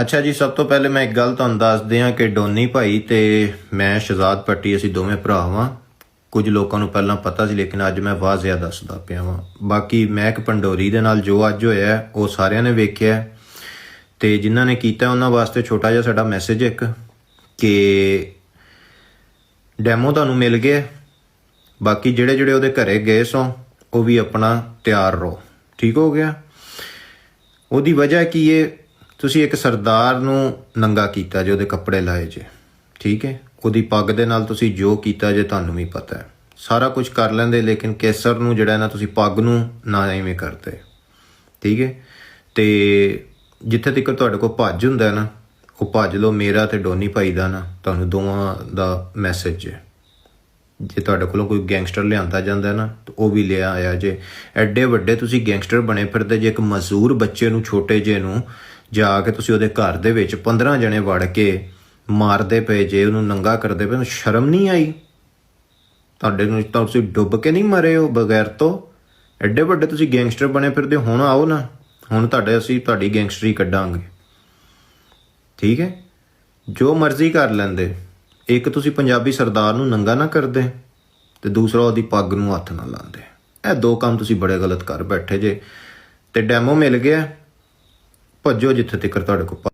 ਅੱਛਾ ਜੀ, ਸਭ ਤੋਂ ਪਹਿਲੇ ਮੈਂ ਇੱਕ ਗੱਲ ਤੁਹਾਨੂੰ ਦੱਸ ਦਿਆਂ ਕਿ ਡੋਨੀ ਭਾਈ ਤੇ ਮੈਂ ਸ਼ਹਜ਼ਾਦ ਪੱਟੀ ਅਸੀਂ ਦੋਵੇਂ ਭਰਾ ਵਾਂ। ਕੁਝ ਲੋਕਾਂ ਨੂੰ ਪਹਿਲਾਂ ਪਤਾ ਸੀ, ਲੇਕਿਨ ਅੱਜ ਮੈਂ ਵਾਜ਼ਿਆ ਦੱਸਦਾ ਪਿਆ ਵਾਂ। ਬਾਕੀ ਮਹਿਕ ਪੰਡੋਰੀ ਦੇ ਨਾਲ ਜੋ ਅੱਜ ਹੋਇਆ, ਉਹ ਸਾਰਿਆਂ ਨੇ ਵੇਖਿਆ। ਹੈ। ਤੇ ਜਿਨ੍ਹਾਂ ਨੇ ਕੀਤਾ, ਉਹਨਾਂ ਵਾਸਤੇ ਛੋਟਾ ਜਿਹਾ ਸਾਡਾ ਮੈਸੇਜ ਇੱਕ ਕਿ ਡੈਮੋ ਤੁਹਾਨੂੰ ਮਿਲ ਗਿਆ। ਬਾਕੀ ਜਿਹੜੇ ਜਿਹੜੇ ਉਹਦੇ ਘਰੇ ਗਏ ਸੋ, ਉਹ ਵੀ ਆਪਣਾ ਤਿਆਰ ਰਹੋ। ਠੀਕ ਹੋ ਗਿਆ? ਉਹਦੀ ਵਜ੍ਹਾ ਕੀ ਹੈ ਤੁਸੀਂ ਇੱਕ ਸਰਦਾਰ ਨੂੰ ਨੰਗਾ ਕੀਤਾ ਜੇ, ਉਹਦੇ ਕੱਪੜੇ ਲਾਏ ਜੇ, ਠੀਕ ਹੈ? ਉਹਦੀ ਪੱਗ ਦੇ ਨਾਲ ਤੁਸੀਂ ਜੋ ਕੀਤਾ ਜੇ, ਤੁਹਾਨੂੰ ਵੀ ਪਤਾ ਹੈ। ਸਾਰਾ ਕੁਝ ਕਰ ਲੈਂਦੇ, ਲੇਕਿਨ ਕੇਸਰ ਨੂੰ ਜਿਹੜਾ ਨਾ ਤੁਸੀਂ ਪੱਗ ਨੂੰ ਨਾ ਐਵੇਂ ਕਰਦੇ, ਠੀਕ ਹੈ? ਤੇ ਜਿੱਥੇ ਤੱਕ ਤੁਹਾਡੇ ਕੋਲ ਭੱਜ ਹੁੰਦਾ ਨਾ, ਉਹ ਭੱਜ ਲਓ ਮੇਰਾ ਤੇ ਡੋਨੀ ਭਾਈ ਦਾ ਨਾ, ਤੁਹਾਨੂੰ ਦੋਵਾਂ ਦਾ ਮੈਸੇਜ ਹੈ ਜੇ ਤੁਹਾਡੇ ਕੋਲੋਂ ਕੋਈ ਗੈਂਗਸਟਰ ਲਿਆਂਦਾ ਜਾਂਦਾ ਨਾ, ਤਾਂ ਉਹ ਵੀ ਲਿਆ ਆਇਆ ਜੇ। ਐਡੇ ਵੱਡੇ ਤੁਸੀਂ ਗੈਂਗਸਟਰ ਬਣੇ ਫਿਰਦੇ ਜੇ, ਇੱਕ ਮਜ਼ਦੂਰ ਬੱਚੇ ਨੂੰ, ਛੋਟੇ ਜੇ ਨੂੰ ਜਾ ਕੇ ਤੁਸੀਂ ਉਹਦੇ ਘਰ ਦੇ ਵਿੱਚ 15 ਜਣੇ ਵੜ ਕੇ ਮਾਰਦੇ ਪਏ ਜੇ ਉਹਨੂੰ ਨੰਗਾ ਕਰਦੇ ਪਏ ਤੁਹਾਨੂੰ ਸ਼ਰਮ ਨਹੀਂ ਆਈ? ਤੁਹਾਡੇ ਨੂੰ ਤਾਂ ਤੁਸੀਂ ਡੁੱਬ ਕੇ ਨਹੀਂ ਮਰੇ ਹੋ ਬਗੈਰ ਤੋਂ? ਐਡੇ ਵੱਡੇ ਤੁਸੀਂ ਗੈਂਗਸਟਰ ਬਣੇ ਫਿਰਦੇ ਹੋ, ਹੁਣ ਆਓ ਨਾ। ਹੁਣ ਤੁਹਾਡੇ ਅਸੀਂ ਤੁਹਾਡੀ ਗੈਂਗਸਟਰੀ ਕੱਢਾਂਗੇ। ਠੀਕ ਹੈ? ਜੋ ਮਰਜ਼ੀ ਕਰ ਲੈਂਦੇ। ਇੱਕ ਤੁਸੀਂ ਪੰਜਾਬੀ ਸਰਦਾਰ ਨੂੰ ਨੰਗਾ ਨਾ ਕਰਦੇ ਤੇ ਦੂਸਰਾ ਉਹਦੀ ਪੱਗ ਨੂੰ ਹੱਥ ਨਾ ਲਾਉਂਦੇ। ਇਹ ਦੋ ਕੰਮ ਤੁਸੀਂ ਬੜੇ ਗਲਤ ਕਰ ਬੈਠੇ ਜੇ। ਤੇ ਡੈਮੋ ਮਿਲ ਗਿਆ। ਭੱਜੋ ਜਿੱਥੇ ਤੱਕ ਤੁਹਾਡੇ ਕੋਲ